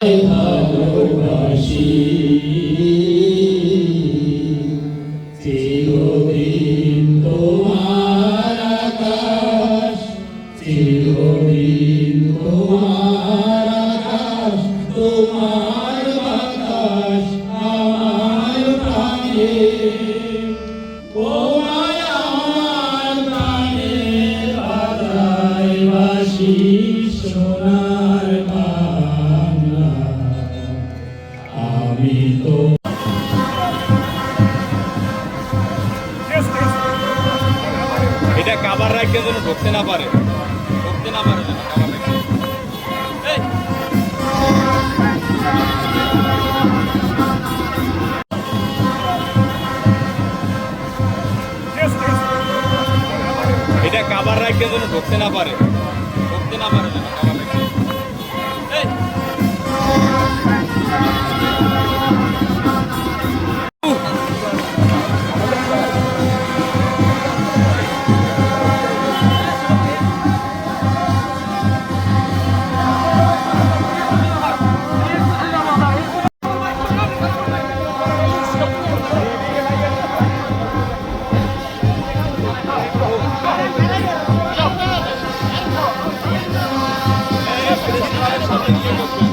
ভালোবাসি চিরদিন তোমার আকাশ চিরদিন তোমার আকাশ তোমার বাতাস আমার প্রাণে তোমায় আমার প্রাণে বাজায় বাসি সোনার আমি এটা কাবার রাখতে যেন ঢুকতে না পারে? ঢুকতে না পারে! এটা কাবার রাখতে যেন ঢুকতে না পারে? সাথে